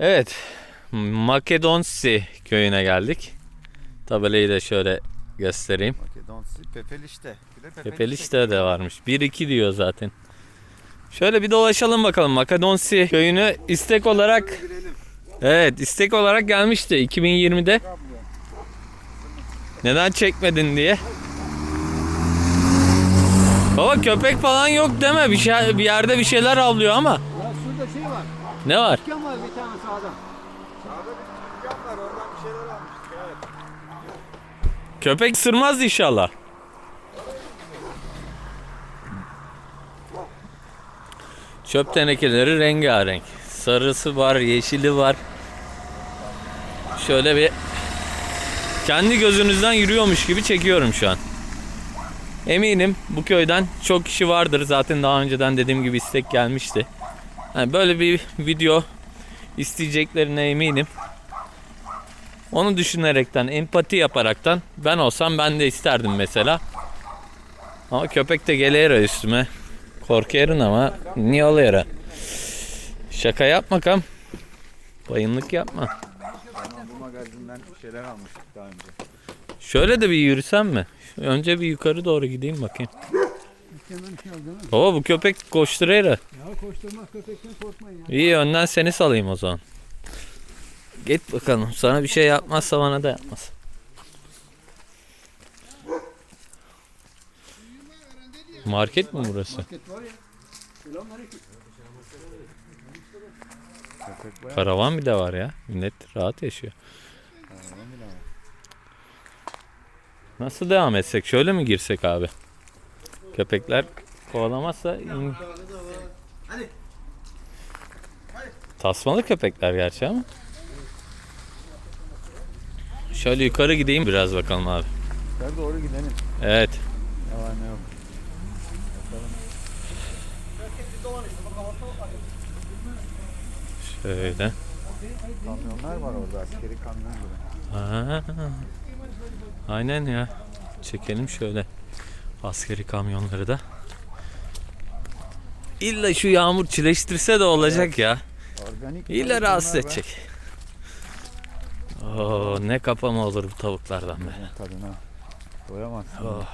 Evet. Makedonsi köyüne geldik. Tabelayı da şöyle göstereyim. Makedonsi Pepeliş'te. Tepeliş'te de varmış. 1-2 diyor zaten. Şöyle bir dolaşalım bakalım. Makedonsi köyünü istek olarak Evet istek olarak gelmişti 2020'de. Neden çekmedin diye. Baba köpek falan yok deme. Bir şey bir yerde bir şeyler avlıyor ama. Ya şurada şey var. Ne var? Dükkan var bir tane sağda. Sağda bir dükkan var oradan bir şeyler almıştık evet. Köpek sırmaz inşallah. Çöp tenekeleri rengarenk. Sarısı var, yeşili var. Şöyle bir kendi gözünüzden yürüyormuş gibi çekiyorum şu an. Eminim bu köyden çok kişi vardır. Zaten daha önceden dediğim gibi istek gelmişti. Yani böyle bir video isteyeceklerine eminim. Onu düşünerekten, empati yaparaktan ben olsam ben de isterdim mesela. Ama köpek de gelir üstüme. Korkarım ama niye oluyor? Şaka yapma kam. Bayınlık yapma. Bu magazinden şeyler almıştık daha önce. Şöyle de bir yürüsem mi? Önce bir yukarı doğru gideyim bakayım. Baba bu köpek koşturuyor. Ya koşturmak köpekten korkmayın ya. İyi önden seni salayım o zaman. Git bakalım. Sana bir şey yapmazsa bana da yapmaz. Market mi burası? Market var ya. Selamünaleyküm. Karavan var ya. Millet rahat yaşıyor. Nasıl devam etsek? Şöyle mi girsek abi? Köpekler kovalamazsa in- Tasmalı köpekler gerçi ama. Şöyle yukarı gideyim biraz bakalım abi. Gel doğru gidelim. Evet. Ne var ne yok. Şöyle. Kamyonlar var orada askeri kamyon gibi. Aa, aynen ya. Çekelim şöyle askeri kamyonları da. İlla şu yağmur çileştirse de olacak ya. Organik İlla rahatsız edecek. Oo, ne kapama olur bu tavuklardan be. Tadına doyamazsın. Oh,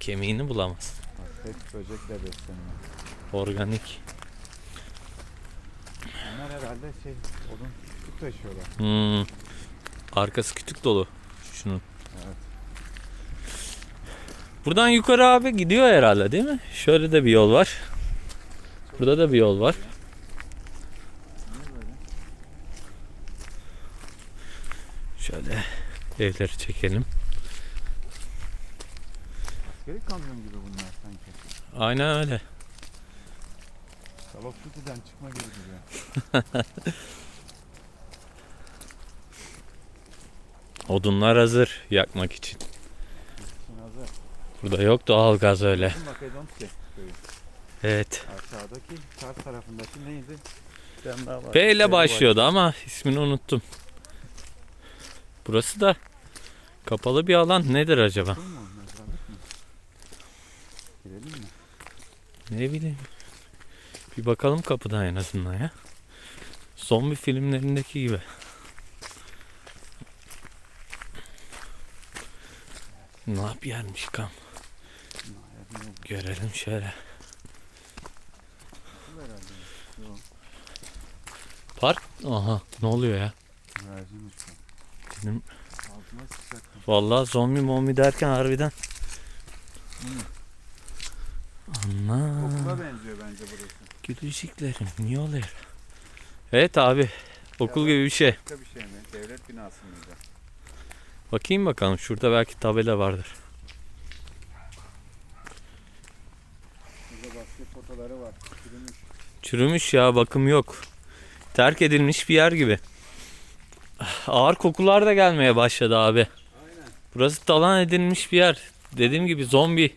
kemiğini bulamaz. Hep böcekle besleniyor. Organik. Bunlar herhalde şey odun küçük taşıyorlar. Hmm. Arkası kütük dolu. Şunun. Evet. Buradan yukarı abi gidiyor herhalde değil mi? Şöyle de bir yol var. Burada da bir yol var. Şöyle evleri çekelim. Askeri kamyon gibi bunlar sanki. Aynen öyle. Of Duty'den çıkma gibi duruyor. Odunlar hazır yakmak için. Burada yok doğal gaz öyle. Şimdi Makedonski köyü. Evet. Aşağıdaki Kars tarafındaki neydi? P ile başlıyordu ama ismini unuttum. Burası da kapalı bir alan nedir acaba? Mı? Girelim mi? Ne bileyim. Bir bakalım kapıdan en azından ya. Zombi filmlerindeki gibi. Ne yap yermiş kam. Görelim şöyle. Park. Aha ne oluyor ya? Sıçacaktım. vallahi zombi mombi derken harbiden. Ana. Okula benziyor bence burası. Gülücüklerim niye oluyor? Evet abi. Okul gibi bir şey. Başka bir şey mi? Devlet binası mıydı? Bakayım bakalım şurada belki tabela vardır. Fotoları var. Çürümüş. Çürümüş ya bakım yok. Terk edilmiş bir yer gibi. Ağır kokular da gelmeye başladı abi. Burası talan edilmiş bir yer. Dediğim gibi zombi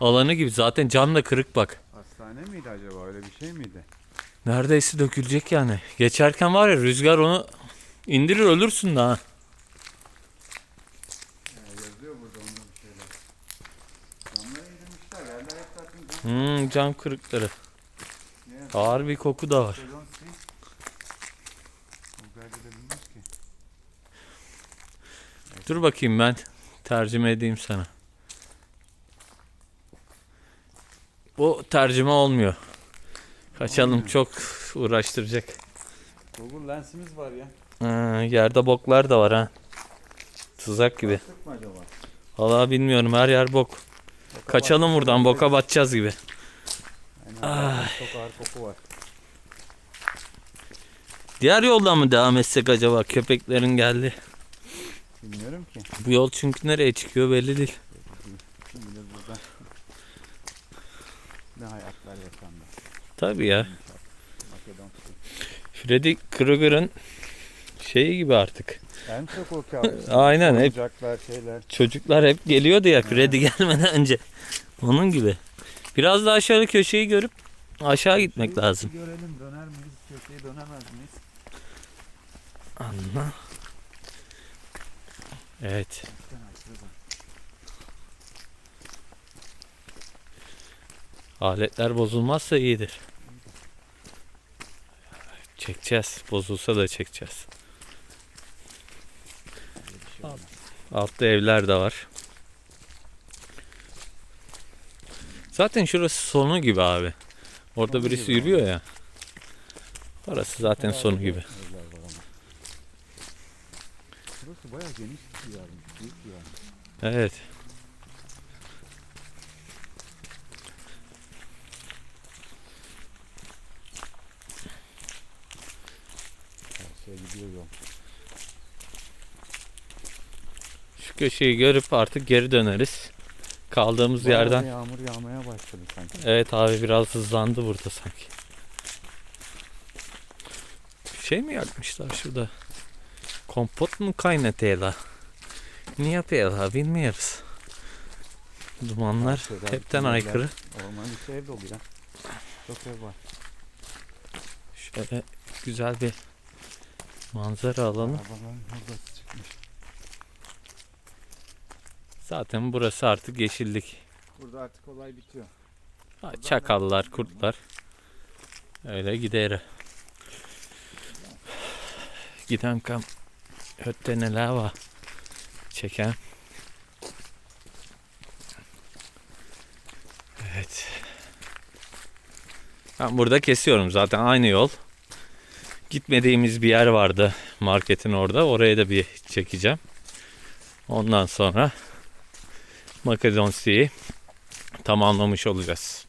alanı gibi. Zaten cam da kırık bak. Hastane miydi acaba? Öyle bir şey miydi? Neredeyse dökülecek yani. Geçerken var ya rüzgar onu indirir ölürsün daha. Ya yazıyor burada onda bir şeyler. Camları indirmişler. Yerler hep zaten cam. Hmm, cam kırıkları. Ağır bir koku da var. Ki. Dur bakayım ben tercüme edeyim sana. Bu tercüme olmuyor. Kaçalım Olmuyor. çok uğraştıracak. Google lensimiz var ya. Ha, yerde boklar da var ha. Tuzak gibi. Vallahi bilmiyorum her yer bok. Boka Kaçalım baktık, buradan boka batacağız gibi. Aynen. Çok ağır koku var. Diğer yoldan mı devam etsek acaba? Köpeklerin geldi. Bilmiyorum ki. Bu yol çünkü nereye çıkıyor belli değil. Kim bilir burada. Ne hayatlar yaşandı. Tabii ya. Makedon. Freddy Krueger'ın şeyi gibi artık. En çok o kabus. Aynen, hep- şeyler. Çocuklar hep geliyordu ya Freddy gelmeden önce. Onun gibi. Biraz daha şöyle köşeyi görüp aşağı gitmek Şeyi lazım. Görelim döner miyiz? Köşeye dönemez miyiz? Anla. Evet. Aletler bozulmazsa iyidir. Çekeceğiz. Bozulsa da çekeceğiz. Şey. Altta evler de var. Zaten şurası sonu gibi abi. Orada Sonu birisi gibi yürüyor ya. Orası zaten Herhalde sonu gibi. Burası bayağı geniş bir yermiş. Büyük bir yer. Evet. Karşıya gidiyor yol. Şu köşeyi görüp artık geri döneriz. Kaldığımız Bayağı yerden. Yağmur yağmaya başladı sanki. Evet abi biraz hızlandı burada sanki. Şey mi yakmışlar şurada? Kompot mu kaynatıyorlar? Ne yapıyorlar bilmiyoruz. Dumanlar Şeyler, hepten evler, aykırı. Ormanın içi ev dolu ya. Çok ev var. Şöyle güzel bir manzara alalım. Arabaların hurdası çıkmış. Zaten burası artık yeşillik. Burada artık olay bitiyor. Ha, Çakallar, kurtlar. Öyle gider. Giden kam ötte neler var. Çeken. Evet. Ben burada kesiyorum zaten aynı yol. Gitmediğimiz bir yer vardı marketin orada. Oraya da bir çekeceğim. Ondan sonra Makedon Sea'yi tamamlamış olacağız.